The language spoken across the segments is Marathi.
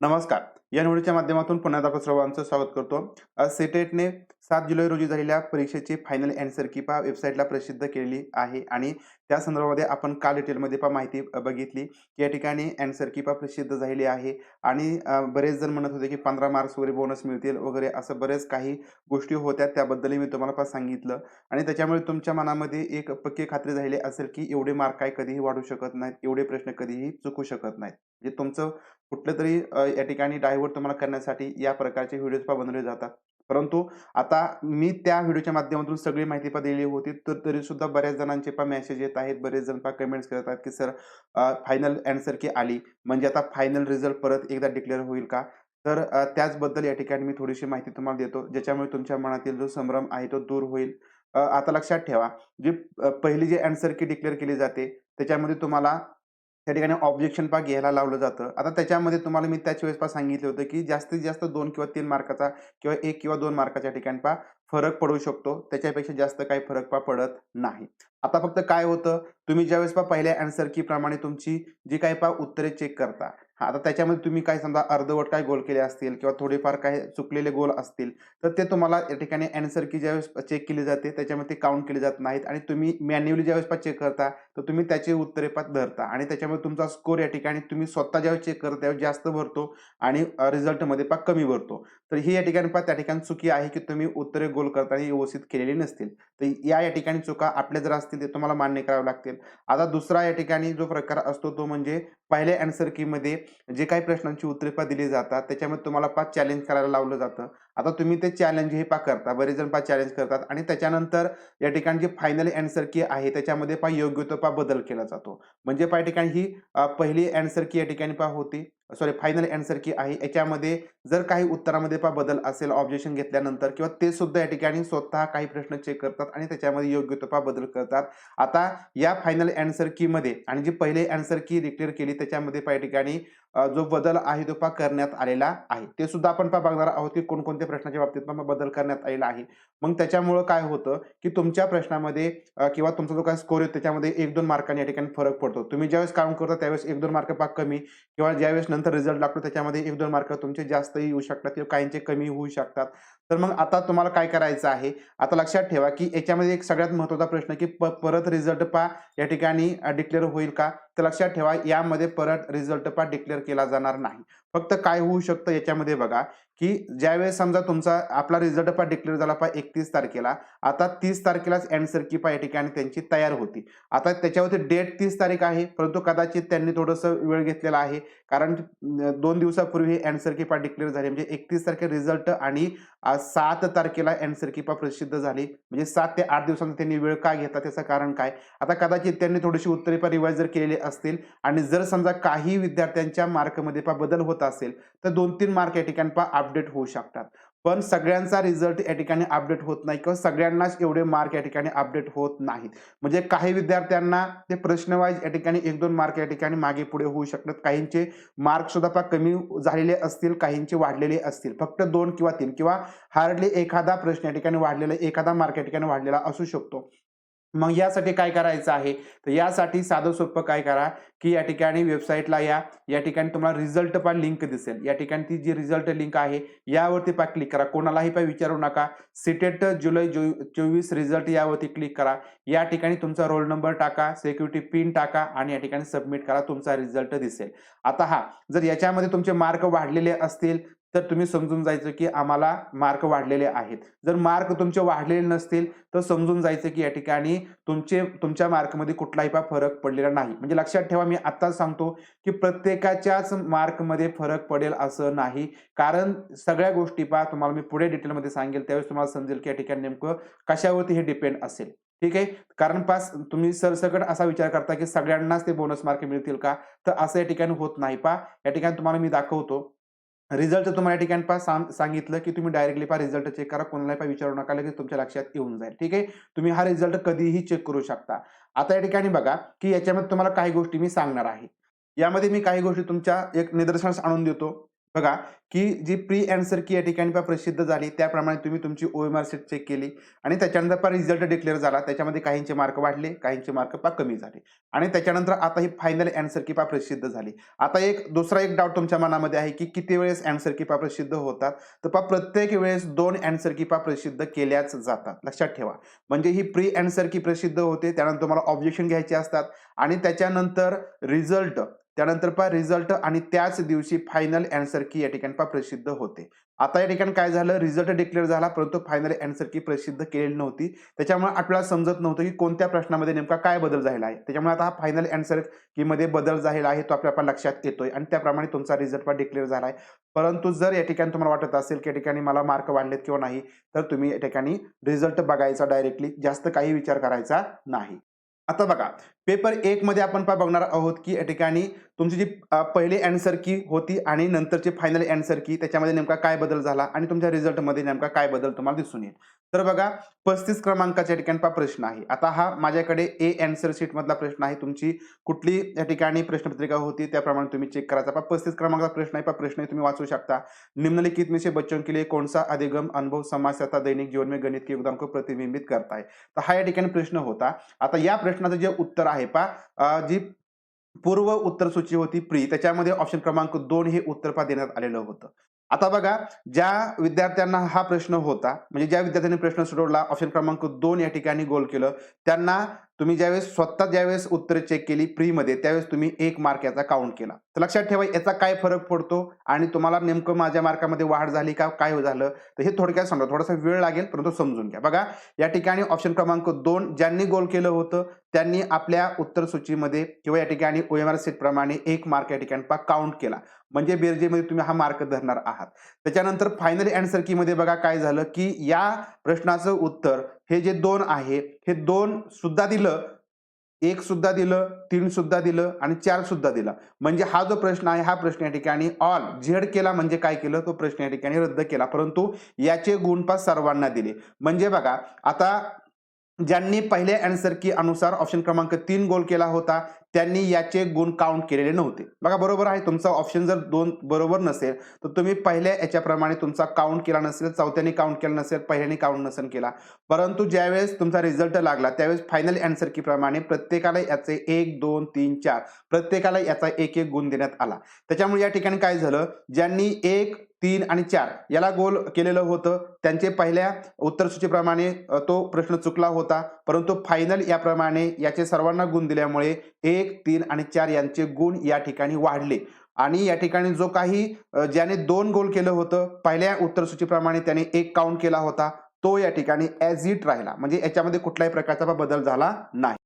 नमस्कार. या निवडीच्या माध्यमातून पुन्हा आपण सर्वांचं स्वागत करतो. सेटेटने सात जुलै रोजी झालेल्या परीक्षेची फायनल अँसर की पहा वेबसाईटला प्रसिद्ध केलेली आहे आणि त्या संदर्भामध्ये आपण काल डिटेलमध्ये पहा माहिती बघितली की या ठिकाणी अँसर की पहा प्रसिद्ध झालेली आहे आणि बरेच जण म्हणत होते की पंधरा मार्क्स वगैरे बोनस मिळतील वगैरे असं बरेच काही गोष्टी होत्या त्याबद्दलही मी तुम्हाला पहा सांगितलं आणि त्याच्यामुळे तुमच्या मनामध्ये एक पक्की खात्री झालेली असेल की एवढे मार्क काय कधीही वाढू शकत नाहीत एवढे प्रश्न कधीही चुकू शकत नाहीत. म्हणजे तुमचं कुठलं तरी या ठिकाणी डायव्हर्ट तुम्हाला करण्यासाठी या प्रकारचे व्हिडिओज पण बनवले जातात. परंतु आता मी त्या व्हिडिओच्या माध्यमातून सगळी माहिती पण दिली होती तर तरी सुद्धा बऱ्याच जणांचे पण मेसेज येत आहेत. बरेच जण पण कमेंट्स करत आहेत की सर फायनल अँसर की आली. म्हणजे आता फायनल रिझल्ट परत एकदा डिक्लेअर होईल का? तर त्याचबद्दल या ठिकाणी मी थोडीशी माहिती तुम्हाला देतो ज्याच्यामुळे तुमच्या मनातील जो संभ्रम आहे तो दूर होईल. आता लक्षात ठेवा जी पहिली जी अँसर की डिक्लेअर केली जाते त्याच्यामध्ये तुम्हाला त्या ठिकाणी ऑब्जेक्शन पा घ्यायला लावलं जातं. आता त्याच्यामध्ये तुम्हाला मी त्याच वेळेस पा सांगितलं होतं की जास्तीत जास्त दोन किंवा तीन मार्काचा किंवा एक किंवा दोन मार्काच्या ठिकाणी पा फरक पडू शकतो. त्याच्यापेक्षा जास्त काही फरक पा पडत नाही. आता फक्त काय होतं? तुम्ही ज्यावेळेस पा पहिल्या अँसर की प्रमाणे तुमची जी काही पा उत्तरे चेक करता. आता त्याच्यामध्ये तुम्ही काय समजा अर्धवट काय गोल केले असतील किंवा थोडेफार काही चुकलेले गोल असतील तर ते तुम्हाला या ठिकाणी अँसर की ज्यावेळेस चेक केली जाते त्याच्यामध्ये काउंट केले जात नाहीत आणि तुम्ही मॅन्युअली ज्यावेळेस पा चेक करता तर तुम्ही त्याचे उत्तरेपात धरता. आणि त्याच्यामुळे तुमचा स्कोर या ठिकाणी तुम्ही स्वतः ज्यावेळी चेक करता त्यावेळी जास्त भरतो आणि रिझल्टमध्ये पा कमी भरतो. तर ही या ठिकाणी पा त्या ठिकाणी चुकी आहे की तुम्ही उत्तरे गोल करताना व्यवस्थित केलेली नसतील. तर या या ठिकाणी चुका आपल्या जर असतील ते तुम्हाला मान्य करावे लागतील. आता दुसरा या ठिकाणी जो प्रकार असतो तो म्हणजे पहिल्या अँसर कीमध्ये जे काही प्रश्नांची उत्तरे पा दिली जातात त्याच्यामध्ये तुम्हाला पाच चॅलेंज करायला लावलं जातं. आता तुम्ही ते चॅलेंज हे पा करता बरेच जण पा चॅलेंज करतात आणि त्याच्यानंतर या ठिकाणी जी फायनल अँसर की आहे त्याच्यामध्ये पा योग्य तो पा बदल केला जातो. म्हणजे पा या ठिकाणी ही पहिली अँसर की या ठिकाणी पा होती. सॉरी फायनल अँसर की आहे. याच्यामध्ये जर काही उत्तरामध्ये पा बदल असेल ऑब्जेक्शन घेतल्यानंतर किंवा ते सुद्धा या ठिकाणी स्वतः काही प्रश्न चेक करतात आणि त्याच्यामध्ये योग्य तो पा बदल करतात. आता या फायनल अँसर की मध्ये आणि जी पहिले अँसर की डिक्लेअर केली त्याच्यामध्ये पा या ठिकाणी जो बदल आहे तो पा करण्यात आलेला आहे. ते सुद्धा आपण पा बघणार आहोत की कोणकोणत्या प्रश्नाच्या बाबतीत बदल करण्यात आलेला आहे. मग त्याच्यामुळं काय होतं की तुमच्या प्रश्नामध्ये किंवा तुमचा जो काय स्कोर आहे त्याच्यामध्ये एक दोन मार्कांनी या ठिकाणी फरक पडतो. तुम्ही ज्यावेळेस काम करता त्यावेळेस एक दोन मार्क पाक कमी किंवा ज्यावेळेस नंतर रिझल्ट लागतो त्याच्यामध्ये एक दोन मार्क तुमचे जास्तही येऊ शकतात किंवा काहींचे कमी होऊ शकतात. तर मग आता तुम्हाला काय करायचं आहे? आता लक्षात ठेवा की याच्यामध्ये एक सगळ्यात महत्त्वाचा प्रश्न की प परत रिझल्ट पा या ठिकाणी डिक्लेअर होईल का? तर लक्षात ठेवा यामध्ये परत रिझल्ट पा डिक्लेअर केला जाणार नाही. फक्त काय होऊ शकतं याच्यामध्ये बघा की ज्यावेळेस समजा तुमचा आपला रिझल्ट पा डिक्लेअर झाला पा एकतीस तारखेला आता तीस तारखेलाच अँड की पा या ठिकाणी त्यांची तयार होती. आता त्याच्यावरती डेट तीस तारीख आहे परंतु कदाचित त्यांनी थोडंसं वेळ घेतलेला आहे कारण दोन दिवसापूर्वी अँड की पा डिक्लेअर झाली म्हणजे एकतीस तारखे रिझल्ट आणि सात तारखेला अँड की पा प्रसिद्ध झाली. म्हणजे सात ते आठ दिवसांचा त्यांनी वेळ का घेतला त्याचं कारण काय? आता कदाचित त्यांनी थोडीशी उत्तरे पा रिवाईज जर केलेली असतील आणि जर समजा काही विद्यार्थ्यांच्या मार्कमध्ये पा बदल होत असेल तर दोन तीन मार्क या ठिकाणी पा अपडेट होऊ शकतात. पण सगळ्यांचा रिझल्ट या ठिकाणी अपडेट होत नाही किंवा सगळ्यांनाच एवढे मार्क या ठिकाणी अपडेट होत नाहीत. म्हणजे काही विद्यार्थ्यांना ते प्रश्न वाईज या ठिकाणी एक दोन मार्क या ठिकाणी मागे पुढे होऊ शकतात. काहींचे मार्क सुद्धा फार कमी झालेले असतील काहींचे वाढलेले असतील. फक्त दोन किंवा तीन किंवा हार्डली एखादा प्रश्न या ठिकाणी वाढलेला एखादा मार्क या ठिकाणी वाढलेला असू शकतो. मग यासाठी काय करायचं आहे? तर यासाठी साधं सोपं काय करा की या ठिकाणी वेबसाईटला या या ठिकाणी तुम्हाला रिझल्ट पा लिंक दिसेल. या ठिकाणी ती जी रिझल्ट लिंक आहे यावरती पा क्लिक करा. कोणालाही पा विचारू नका. सिटेट जुलै जो चोवीस रिझल्ट यावरती क्लिक करा. या ठिकाणी तुमचा रोल नंबर टाका सिक्युरिटी पिन टाका आणि या ठिकाणी सबमिट करा तुमचा रिझल्ट दिसेल. आता हा जर याच्यामध्ये तुमचे मार्क वाढलेले असतील तर तुम्ही समजून जायचं की आम्हाला मार्क वाढलेले आहेत. जर मार्क तुमचे वाढलेले नसतील तर समजून जायचं की या ठिकाणी तुमचे तुमच्या मार्कमध्ये कुठलाही पा फरक पडलेला नाही. म्हणजे लक्षात ठेवा मी आत्ताच सांगतो की प्रत्येकाच्याच मार्कमध्ये फरक पडेल असं नाही. कारण सगळ्या गोष्टी पा तुम्हाला मी पुढे डिटेलमध्ये सांगेल त्यावेळेस तुम्हाला समजेल की या ठिकाणी नेमकं कशावरती हे डिपेंड असेल. ठीक आहे? कारण पास तुम्ही सरसकट असा विचार करता की सगळ्यांनाच ते बोनस मार्क मिळतील का? तर असं या ठिकाणी होत नाही पा या ठिकाणी तुम्हाला मी दाखवतो रिझल्ट तुम्हाला या ठिकाणी पा सांग- सांगितलं की तुम्ही डायरेक्टली पा रिझल्ट चेक करा. कोणाला पा विचारू नका लगेच तुमच्या लक्षात येऊन जाईल. ठीक आहे? तुम्ही हा रिझल्ट कधीही चेक करू शकता. आता या ठिकाणी बघा की याच्यामध्ये तुम्हाला काही गोष्टी मी सांगणार आहे. यामध्ये मी काही गोष्टी तुमच्या एक निदर्शनास आणून देतो. बघा, की जी प्री अँसर की या ठिकाणी पहा प्रसिद्ध झाली. त्याप्रमाणे तुम्ही तुमची O M R sheet check केली आणि त्याच्यानंतर पहा रिझल्ट डिक्लेअर झाला. त्याच्यामध्ये काहींचे मार्क वाढले, काहींचे मार्क पा कमी झाले आणि त्याच्यानंतर आता ही फायनल अँसर की पा प्रसिद्ध झाली. आता एक दुसरा एक डाऊट तुमच्या मनामध्ये आहे, की किती वेळेस अँसर की पा प्रसिद्ध होतात? तर पहा प्रत्येक वेळेस दोन अँसर की पा प्रसिद्ध केल्याच जातात. लक्षात ठेवा. म्हणजे ही प्री अँसर की प्रसिद्ध होते. त्यानंतर तुम्हाला ऑब्जेक्शन घ्यायचे असतात आणि त्याच्यानंतर रिझल्ट त्यानंतर पहा रिझल्ट आणि त्याच दिवशी फायनल अँसर की या ठिकाणी पहा प्रसिद्ध होते. आता या ठिकाणी काय झालं रिझल्ट डिक्लेअर झाला परंतु फायनल अँसर की प्रसिद्ध केलेली नव्हती. त्याच्यामुळे आपल्याला समजत नव्हतं, की कोणत्या प्रश्नामध्ये नेमका काय बदल झालेला आहे. त्याच्यामुळे आता हा फायनल अँसर कीमध्ये बदल झालेला आहे तो आपल्या लक्षात येतोय आणि त्याप्रमाणे तुमचा रिझल्ट पण डिक्लेअर झाला आहे. परंतु जर या ठिकाणी तुम्हाला वाटत असेल, की या ठिकाणी मला मार्क वाढलेत किंवा नाही, तर तुम्ही या ठिकाणी रिझल्ट बघायचा डायरेक्टली जास्त काही विचार करायचा नाही. आता बघा पेपर एक मध्ये आपण पहा बघणार आहोत, की या ठिकाणी तुमची जी पहिले पहिली अँसर की होती आणि नंतरची फायनल अँसर की त्याच्यामध्ये नेमका काय बदल झाला आणि तुमच्या रिझल्टमध्ये नेमका काय बदल तुम्हाला दिसून येईल. तर बघा 35 क्रमांकाच्या ठिकाणी पा प्रश्न आहे. आता हा माझ्याकडे ए अँसर शीटमधला प्रश्न आहे. तुमची कुठली या ठिकाणी प्रश्नपत्रिका होती त्याप्रमाणे तुम्ही चेक करायचा. पा पस्तीस क्रमांकाचा प्रश्न आहे. पा प्रश्न तुम्ही वाचू शकता. निम्नलिखित में से बच्चों के लिए कौन सा अधिगम अनुभव समाज तथा दैनिक जीवन में गणित के योगदान को प्रतिबिंबित करता है. तर हा या ठिकाणी प्रश्न होता. आता या प्रश्नाचं जे उत्तर आहे पहा जी पूर्व उत्तर सूची होती प्री त्याच्यामध्ये ऑप्शन क्रमांक दोन हे उत्तर पा देण्यात आलेलं होतं. आता बघा ज्या विद्यार्थ्यांना हा प्रश्न होता म्हणजे ज्या विद्यार्थ्यांनी प्रश्न सोडवला ऑप्शन क्रमांक दोन या ठिकाणी गोल केलं त्यांना तुम्ही ज्यावेळेस स्वतः ज्यावेळेस उत्तर चेक केली प्रीमध्ये त्यावेळेस तुम्ही एक मार्क याचा काउंट केला. तर लक्षात ठेवा याचा काय फरक पडतो आणि तुम्हाला नेमकं माझ्या मार्कामध्ये वाढ झाली का काय झालं? तर हे थोडक्यात सांगा. थोडासा वेळ लागेल परंतु समजून घ्या. बघा या ठिकाणी ऑप्शन क्रमांक दोन ज्यांनी गोल केलं होतं त्यांनी आपल्या उत्तर सूचीमध्ये किंवा या ठिकाणी ओएम आर सीटप्रमाणे एक मार्क या ठिकाणी काउंट केला. म्हणजे बेरजेमध्ये तुम्ही हा मार्क धरणार आहात. त्याच्यानंतर फायनल अँड सर्कीमध्ये बघा काय झालं, की या प्रश्नाचं उत्तर हे जे दोन आहे हे दोन सुद्धा दिलं, एक सुद्धा दिलं, तीन सुद्धा दिलं आणि चार सुद्धा दिला. म्हणजे हा जो प्रश्न आहे हा प्रश्न या ठिकाणी ऑल झेड केला म्हणजे काय केलं तो प्रश्न या ठिकाणी रद्द केला. परंतु याचे गुणपास सर्वांना दिले. म्हणजे बघा आता ज्यांनी पहिल्या अँसर की अनुसार ऑप्शन क्रमांक तीन गोल केला होता त्यांनी याचे गुण काउंट केलेले नव्हते. बघा बरोबर आहे तुमचा ऑप्शन जर दोन बरोबर नसेल तर तुम्ही पहिल्या याच्याप्रमाणे तुमचा काउंट केला नसेल, चौथ्याने काउंट केला नसेल, पहिल्याने काउंट नसेल केला. परंतु ज्यावेळेस तुमचा रिझल्ट लागला त्यावेळेस फायनल अँसर की प्रमाणे प्रत्येकाला याचे 1, 2, 3, 4 प्रत्येकाला याचा 1-1 गुण देण्यात आला. त्याच्यामुळे या ठिकाणी काय झालं ज्यांनी एक तीन आणि चार याला गोल केलेलं होतं त्यांचे पहिल्या उत्तर सूचीप्रमाणे तो प्रश्न चुकला होता. परंतु फायनल याप्रमाणे याचे सर्वांना गुण दिल्यामुळे 1, 3 आणि चार यांचे गुण या ठिकाणी वाढले आणि या ठिकाणी जो काही ज्याने दोन गोल केलं होतं पहिल्या उत्तर सूचीप्रमाणे त्याने एक काउंट केला होता. तो या ठिकाणी ॲज इट राहिला. म्हणजे याच्यामध्ये कुठल्याही प्रकारचा बदल झाला नाही.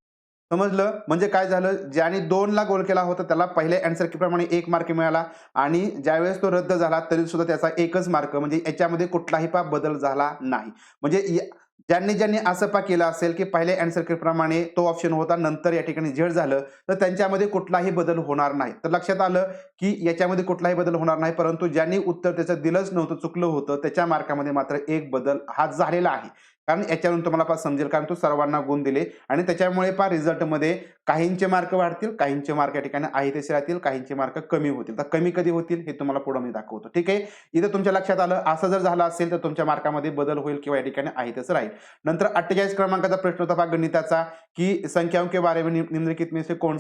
समजलं? म्हणजे काय झालं ज्याने दोनला गोल केला होता त्याला पहिल्या अँड की प्रमाणे 1 मार्क मिळाला आणि ज्यावेळेस तो रद्द झाला तरी सुद्धा त्याचा एकच मार्क म्हणजे याच्यामध्ये कुठलाही पा बदल झाला नाही. म्हणजे या ज्यांनी ज्यांनी असं पा केलं असेल, की पहिल्या अँड सर्किटप्रमाणे तो ऑप्शन होता नंतर या ठिकाणी झेड झालं तर त्यांच्यामध्ये कुठलाही बदल होणार नाही. तर लक्षात आलं, की याच्यामध्ये कुठलाही बदल होणार नाही. परंतु ज्यांनी उत्तर त्याचं दिलंच नव्हतं, चुकलं होतं त्याच्या मार्कामध्ये मात्र एक बदल हा झालेला आहे. कारण याच्यावरून तुम्हाला पहा समजेल कारण तू सर्वांना गुण दिले आणि त्याच्यामुळे पहा रिझल्टमध्ये काहींचे मार्क वाढतील, काहींचे मार्क या ठिकाणी आहे तसे राहतील, काहींचे मार्क कमी होतील. तर कमी कधी होतील हे तुम्हाला पुढे मी दाखवतो. ठीक आहे. इथं तुमच्या लक्षात आलं असं जर झालं असेल तर तुमच्या मार्कामध्ये बदल होईल किंवा या ठिकाणी आहे तसं राहील. नंतर 48 क्रमांकाचा प्रश्न होता पहा गणिताचा, की संख्याओं के बारे में निम्नलिखित में से कौन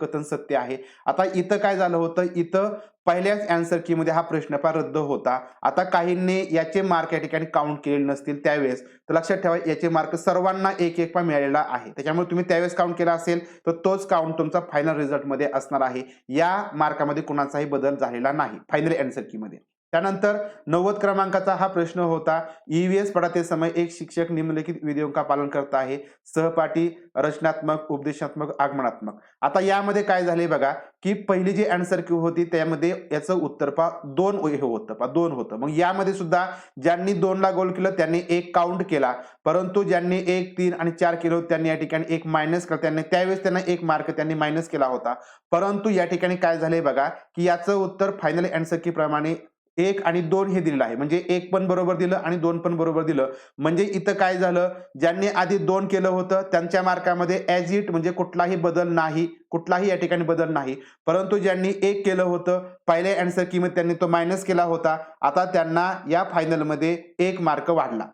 कथन सत्य आहे. आता इथं काय झालं होतं इथं पहिल्याच अँसर कीमध्ये हा प्रश्न फार रद्द होता. आता काहींनी याचे मार्क या ठिकाणी काउंट केलेले नसतील त्यावेळेस तर लक्षात ठेवा याचे मार्क सर्वांना एक एक पा मिळालेला आहे. त्याच्यामुळे तुम्ही त्यावेळेस काउंट केला असेल तर तोच काउंट तुमचा फायनल रिझल्टमध्ये असणार आहे. या मार्कामध्ये कुणाचाही बदल झालेला नाही फायनल अँसर कीमध्ये. त्यानंतर 90 क्रमांकाचा हा प्रश्न होता ईव्हीएस पढ़ाते समय एक शिक्षक निम्नलिखित विधियों का पालन करता आहे सहपाठी, रचनात्मक, उपदेशात्मक, आगमनात्मक. आता यामध्ये काय झाले बघा, की पहिली जी अँसर क्यू होती त्यामध्ये याचं उत्तर दोन 2 हे होतं पा दोन होतं. मग यामध्ये सुद्धा ज्यांनी दोनला गोल केलं त्यांनी एक काउंट केला. परंतु ज्यांनी 1, 3 आणि चार केलं होतं त्यांनी या ठिकाणी एक मायनस केला. त्यांनी त्यावेळेस त्यांना एक मार्क त्यांनी मायनस केला होता. परंतु या ठिकाणी काय झालंय बघा, की याचं उत्तर फायनल अँसर की प्रमाणे एक आणि दोन हे दिलेलं आहे. म्हणजे एक पण बरोबर दिलं आणि दोन पण बरोबर दिलं. म्हणजे इथं काय झालं? ज्यांनी आधी दोन केलं होतं त्यांच्या मार्कामध्ये ॲज इट म्हणजे कुठलाही बदल नाही कुठलाही या ठिकाणी बदल नाही. परंतु ज्यांनी एक केलं होतं पहिल्या अँसर किंमत त्यांनी तो मायनस केला होता. आता त्यांना या फायनलमध्ये एक मार्क वाढला.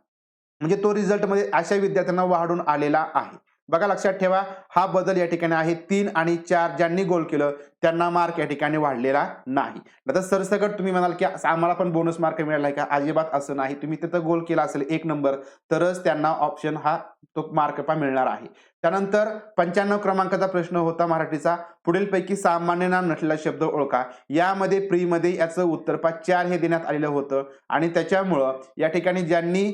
म्हणजे तो रिझल्टमध्ये अशा विद्यार्थ्यांना वाढून आलेला आहे. बघा लक्षात ठेवा हा बदल या ठिकाणी आहे. तीन आणि चार ज्यांनी गोल केलं त्यांना मार्क या ठिकाणी वाढलेला नाही. आता सरसकट तुम्ही म्हणाल की असं आम्हाला पण बोनस मार्क मिळाला आहे का? अजिबात असं नाही. तुम्ही तिथं गोल केला असेल एक नंबर तरच त्यांना ऑप्शन हा तो मार्क मिळणार आहे. त्यानंतर पंच्याण्णव क्रमांकाचा प्रश्न होता मराठीचा. पुढीलपैकी सामान्य नाम नसलेला शब्द ओळखा. यामध्ये प्रीमध्ये याचं उत्तर पा चार हे देण्यात आलेलं होतं. आणि त्याच्यामुळं या ठिकाणी ज्यांनी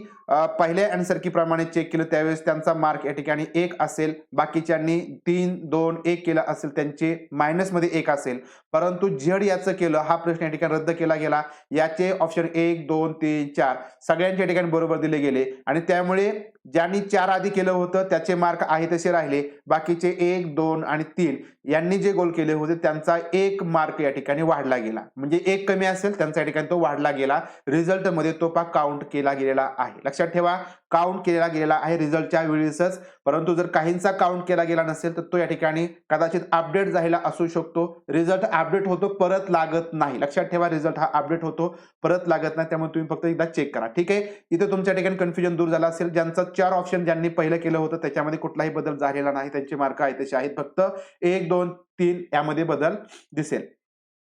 पहिल्या अँसर प्रमाणे चेक केलं त्यावेळेस त्यांचा मार्क या ठिकाणी एक असेल. बाकीच्यांनी तीन दोन एक केला असेल त्यांचे मायनसमध्ये एक असेल. परंतु झेड याचं केलं हा प्रश्न या ठिकाणी रद्द केला गेला. याचे ऑप्शन एक दोन तीन चार सगळ्यांच्या ठिकाणी बरोबर दिले गेले. आणि त्यामुळे ज्यांनी चार आधी केलं होतं त्याचे मार्क आहे तसे राहिले. बाकीचे एक दोन आणि तीन यांनी जे गोल केले होते त्यांचा एक मार्क या ठिकाणी वाढला गेला. म्हणजे एक कमी असेल त्यांचा या ठिकाणी तो वाढला गेला. रिझल्टमध्ये तो पा काउंट केला गेलेला आहे. लक्षात ठेवा काउंट केला गेलेला आहे रिझल्टच्या वेळेसच. परंतु जर काहींचा काउंट केला गेला नसेल तर तो या ठिकाणी कदाचित अपडेट झालेला असू शकतो. रिझल्ट अपडेट होतो परत लागत नाही. लक्षात ठेवा रिझल्ट हा अपडेट होतो परत लागत नाही. त्यामुळे तुम्ही फक्त एकदा चेक करा. ठीक आहे? इथे तुमच्या ठिकाणी कन्फ्युजन दूर झाला असेल. ज्यांचं चार ऑप्शन ज्यांनी पहिलं केलं होतं त्याच्यामध्ये कुठलाही बदल झालेला नाही. त्यांचे मार्क आहेत तसे आहेत. फक्त एक दोन तीन यामध्ये बदल दिसेल.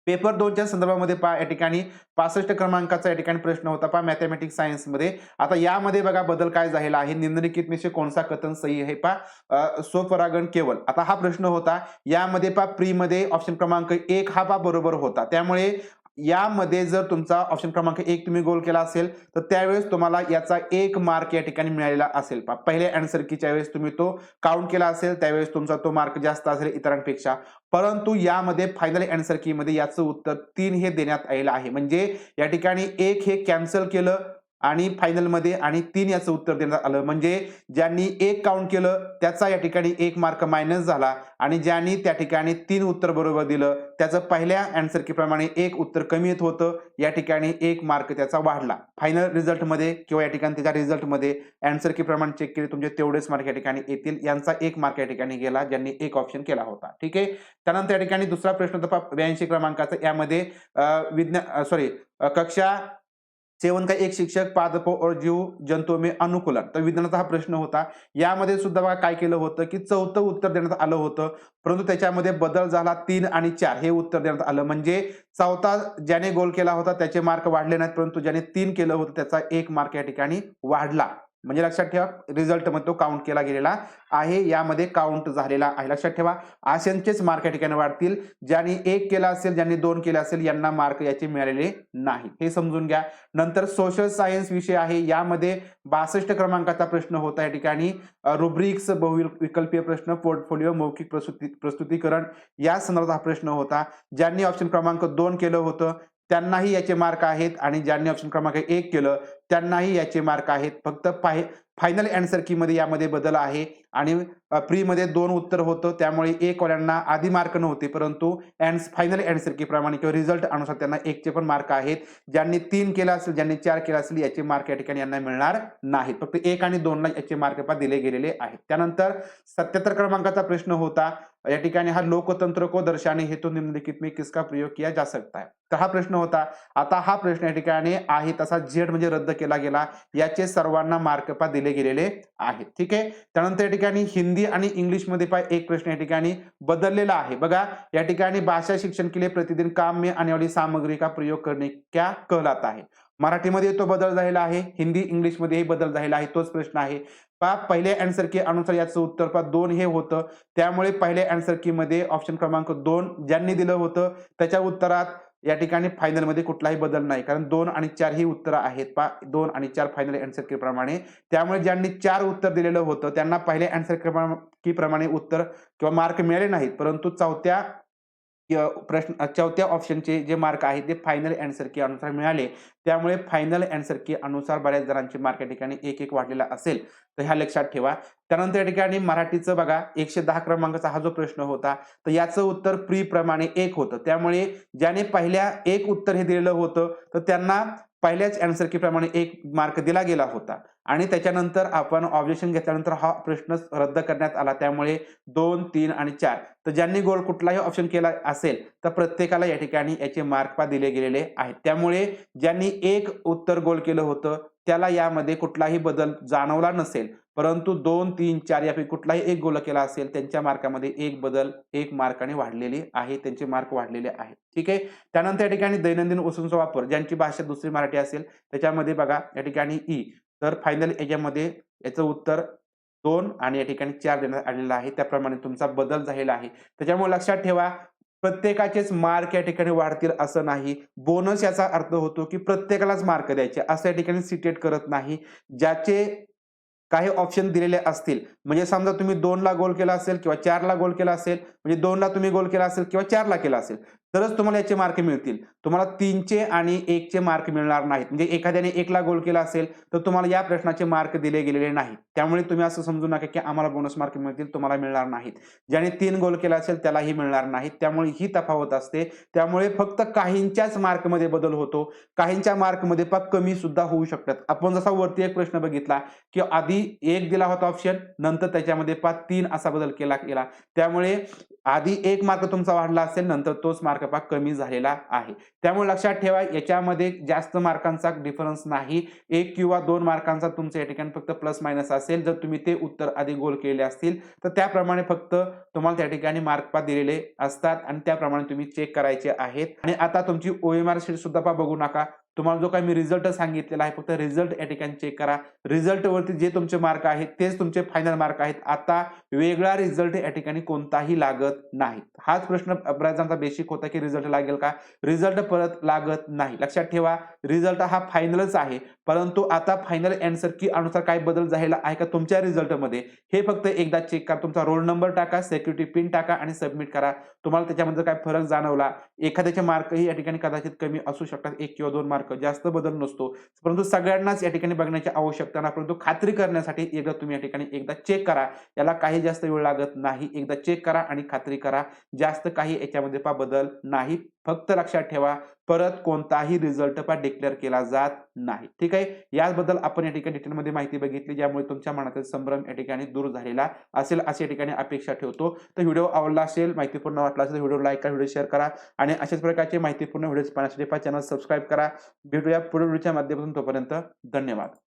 पेपर दोनच्या संदर्भामध्ये पहा या ठिकाणी पासष्ट क्रमांकाचा या ठिकाणी प्रश्न होता. पहा मॅथमॅटिक्स सायन्समध्ये आता यामध्ये बघा बदल काय झालेला आहे? निम्नलिखित में से कोणसा कथन सही आहे? पहा स्वपरागण केवळ आता हा प्रश्न होता. यामध्ये पहा प्रीमध्ये ऑप्शन क्रमांक एक हा पा बरोबर होता. त्यामुळे यामध्ये जर तुमचा ऑप्शन क्रमांक एक तुम्ही गोल केला असेल तर त्यावेळेस तुम्हाला याचा एक मार्क या ठिकाणी मिळालेला असेल. पहिल्या अँसर कीच्या वेळेस तुम्ही तो काउंट केला असेल त्यावेळेस तुमचा तो मार्क जास्त असेल इतरांपेक्षा. परंतु यामध्ये फायनल अँसर की याचं उत्तर तीन हे देण्यात आलेलं आहे. म्हणजे या ठिकाणी एक हे कॅन्सल केलं आणि फायनलमध्ये आणि तीन याचं उत्तर देण्यात आलं. म्हणजे ज्यांनी एक काउंट केलं त्याचा या ठिकाणी एक मार्क मायनस झाला. आणि ज्यांनी त्या ठिकाणी तीन उत्तर बरोबर दिलं त्याचं पहिल्या अँसर की प्रमाणे एक उत्तर कमी येत होतं. या ठिकाणी एक मार्क त्याचा वाढला. फायनल रिझल्टमध्ये किंवा या ठिकाणी त्याच्या रिझल्टमध्ये अँसर की चेक केले तुमचे तेवढेच मार्क या ठिकाणी येतील. यांचा एक मार्क या ठिकाणी गेला ज्यांनी एक ऑप्शन केला होता. ठीक आहे? त्यानंतर या ठिकाणी दुसरा प्रश्न होता ब्याऐंशी क्रमांकाचा. यामध्ये विज्ञान सॉरी कक्षा सेवन का एक शिक्षक पादप और जीव जंतु में अनुकूलन तर विज्ञानाचा हा प्रश्न होता. यामध्ये सुद्धा बघा काय केलं होतं की चौथं उत्तर देण्यात आलं होतं. परंतु त्याच्यामध्ये बदल झाला तीन आणि चार. हे उत्तर देण्यात आलं. म्हणजे चौथा ज्याने गोल केला होता त्याचे मार्क वाढले नाहीत परंतु ज्याने तीन केलं होतं त्याचा एक मार्क या ठिकाणी वाढला. म्हणजे लक्षात ठेवा रिझल्टमध्ये तो काउंट केला गेलेला आहे. यामध्ये काउंट झालेला आहे. लक्षात ठेवा अशांचेच मार्क या ठिकाणी वाढतील. ज्यांनी एक केला असेल ज्यांनी दोन केले असेल यांना मार्क याचे मिळालेले नाही. हे समजून घ्या. नंतर सोशल सायन्स विषय आहे. यामध्ये बासष्ट क्रमांकाचा प्रश्न होता या ठिकाणी. रुब्रिक्स बहुविकल्पीय प्रश्न पोर्टफोलिओ मौखिक प्रस्तुती प्रस्तुतीकरण या संदर्भात हा प्रश्न होता. ज्यांनी ऑप्शन क्रमांक दोन केलं होतं त्यांनाही याचे मार्क आहेत. आणि ज्यांनी ऑप्शन क्रमांक एक केलं त्यांनाही याचे मार्क आहेत. फक्त पाय फायनल अँसर की मध्ये यामध्ये बदल आहे. आणि प्रीमध्ये दोन उत्तर होतं. त्यामुळे एक वाल्यांना आधी मार्क नव्हते. परंतु अँड फायनल अँसर की प्रमाणे किंवा रिझल्ट अनुसार त्यांना एकचे पण मार्क आहेत. ज्यांनी तीन केला असेल ज्यांनी चार केला असेल याचे मार्क या ठिकाणी यांना मिळणार नाहीत. फक्त एक आणि दोनला याचे मार्क दिले गेलेले आहेत. त्यानंतर सत्याहत्तर क्रमांकाचा प्रश्न होता. या ठिकाणी हा लोकतंत्र को दर्शाने हेतु निम्नलिखित में किसका प्रयोग किया जा सकता है? तर हा प्रश्न होता. आता हा प्रश्न या ठिकाणी आहे. तसा झेड म्हणजे रद्द केला गेला याचे सर्वांना मार्कपा दिले गेलेले आहेत. ठीक आहे? त्यानंतर या ठिकाणी हिंदी आणि इंग्लिशमध्ये एक प्रश्न या ठिकाणी बदललेला आहे. बघा या ठिकाणी भाषा शिक्षण के लिए प्रतिदिन काम में आने वाली सामग्री का प्रयोग करणे क्या कहलाता है मराठीमध्ये तो बदल झालेला आहे हिंदी इंग्लिश मध्येही बदल झालेला आहे तोच प्रश्न आहे. पा पहिल्या अँसर की अनुसार याचं उत्तर पा दोन हे होतं. त्यामुळे पहिल्या अँसर की मध्ये ऑप्शन क्रमांक दोन ज्यांनी दिलं होतं त्याच्या उत्तरात या ठिकाणी फायनलमध्ये कुठलाही बदल नाही. कारण दोन आणि चार ही उत्तरं आहेत. पा दोन आणि चार फायनल अँसर प्रमाणे. त्यामुळे ज्यांनी चार उत्तर दिलेलं होतं त्यांना पहिल्या अँसर की प्रमाणे उत्तर किंवा मार्क मिळाले नाहीत. परंतु चौथ्या प्रश्न चौथ्या ऑप्शनचे जे मार्क आहेत ते फायनल अँसर की अनुसार मिळाले. त्यामुळे फायनल अँसर की अनुसार बऱ्याच जणांचे मार्क या ठिकाणी एक एक वाढलेला असेल. तर ह्या लक्षात ठेवा. त्यानंतर या ठिकाणी मराठीचं बघा एकशे दहा क्रमांकाचा हा जो प्रश्न होता तर याचं उत्तर प्री प्रमाणे एक होतं. त्यामुळे ज्याने पहिल्या एक उत्तर हे दिलेलं होतं तर त्यांना पहिल्याच अँसर की प्रमाणे एक मार्क दिला गेला होता. आणि त्याच्यानंतर आपण ऑब्जेक्शन घेतल्यानंतर हा प्रश्न रद्द करण्यात आला. त्यामुळे दोन तीन आणि चार. तर ज्यांनी गोल कुठलाही ऑप्शन केला असेल तर प्रत्येकाला या ठिकाणी याचे मार्क पा दिले गेलेले आहेत. त्यामुळे ज्यांनी एक उत्तर गोल केलं होतं त्याला यामध्ये कुठलाही बदल जाणवला नसेल. परंतु दोन तीन चार यापैकी कुठलाही एक गोल केला असेल त्यांच्या मार्कामध्ये एक बदल एक मार्काने वाढलेली आहे त्यांचे मार्क वाढलेले आहेत. ठीक आहे? त्यानंतर या ठिकाणी दैनंदिन वस्तूंचा वापर ज्यांची भाषा दुसरी मराठी असेल त्याच्यामध्ये बघा या ठिकाणी ई. तर फायनल याच्यामध्ये याचं उत्तर दोन आणि या ठिकाणी चार देण्यात आलेलं आहे. त्याप्रमाणे तुमचा बदल झालेला आहे. त्याच्यामुळे लक्षात ठेवा प्रत्येकाचेच मार्क या ठिकाणी वाढतील असं नाही. बोनस याचा अर्थ होतो की प्रत्येकालाच मार्क द्यायचे. असं या ठिकाणी सिटेट करत नाही. ज्याचे काही ऑप्शन दिलेले असतील म्हणजे समजा तुम्ही दोनला गोल केला असेल किंवा चारला गोल केला असेल म्हणजे दोनला तुम्ही गोल केला असेल किंवा चारला केला असेल तरच तुम्हाला याचे मार्क मिळतील. तुम्हाला तीनचे आणि एकचे मार्क मिळणार नाहीत. म्हणजे एखाद्याने एकला गोल केला असेल तर तुम्हाला या प्रश्नाचे मार्क दिले गेलेले नाहीत. त्यामुळे तुम्ही असं समजू नका की आम्हाला बोनस मार्क मिळतील तुम्हाला मिळणार नाहीत. ज्याने तीन गोल केला असेल त्यालाही मिळणार नाहीत. त्यामुळे ही तफावत असते. त्यामुळे फक्त काहींच्याच मार्कमध्ये बदल होतो. काहींच्या मार्कमध्ये पण कमी सुद्धा होऊ शकतात. आपण जसा वरती एक प्रश्न बघितला की आधी एक दिला होता ऑप्शन नंतर त्याच्यामध्ये पाच तीन असा बदल केला गेला. त्यामुळे आधी एक मार्क तुमचा वाढला असेल नंतर तोच मार्क मार्कपा कमी झालेला आहे. त्यामुळे लक्षात ठेवा याच्यामध्ये जास्त मार्कांचा डिफरन्स नाही. एक किंवा दोन मार्कांचा तुमच्या या ठिकाणी फक्त प्लस मायनस असेल. जर तुम्ही ते उत्तर आधी गोल केले असतील तर त्याप्रमाणे फक्त तुम्हाला त्या ठिकाणी मार्कपा दिलेले असतात आणि त्याप्रमाणे तुम्ही चेक करायचे आहेत. आणि आता तुमची ओएमआर शीट सुद्धा पा बघू नका. तुम्हाला जो काही मी रिझल्ट सांगितलेला आहे फक्त रिझल्ट या ठिकाणी चेक करा. रिझल्टवरती जे तुमचे मार्क आहेत तेच तुमचे फायनल मार्क आहेत. आता वेगळा रिझल्ट या ठिकाणी कोणताही लागत नाही. हाच प्रश्न बऱ्याच बेसिक होता की रिझल्ट लागेल का? रिझल्ट परत लागत नाही. लक्षात ठेवा रिझल्ट हा फायनलच आहे. परंतु आता फायनल अँसर की अनुसार काय बदल झालेला आहे का तुमच्या रिझल्टमध्ये हे फक्त एकदा चेक करा. तुमचा रोल नंबर टाका सेक्युरिटी पिन टाका आणि सबमिट करा. तुम्हाला त्याच्यामध्ये काय फरक जाणवला? एखाद्याचे मार्कही या ठिकाणी कदाचित कमी असू शकतात. एक किंवा दोन मार्क जास्त बदल नसतो. परंतु सगळ्यांनाच या ठिकाणी बघण्याची आवश्यकता नाही. परंतु खात्री करण्यासाठी एकदा तुम्ही या ठिकाणी एकदा चेक करा. याला काही जास्त वेळ लागत नाही. एकदा चेक करा आणि खात्री करा. जास्त काही याच्यामध्ये पा बदल नाही. फक्त लक्षात ठेवा परत कोणताही रिझल्ट पा डिक्लेअर केला जात नाही. ठीक आहे? याचबद्दल आपण या ठिकाणी डिटेलमध्ये माहिती बघितली ज्यामुळे तुमच्या मनातील संभ्रम या ठिकाणी दूर झालेला असेल अशा या ठिकाणी अपेक्षा ठेवतो. तर व्हिडिओ आवडला असेल माहितीपूर्ण वाटला असेल व्हिडिओ लाईक करा व्हिडिओ शेअर करा आणि अशाच प्रकारचे माहितीपूर्ण व्हिडिओ पाहण्यासाठी चॅनल सबस्क्राईब करा. भेटूया पुढील व्हिडिओच्या माध्यमातून. तोपर्यंत धन्यवाद.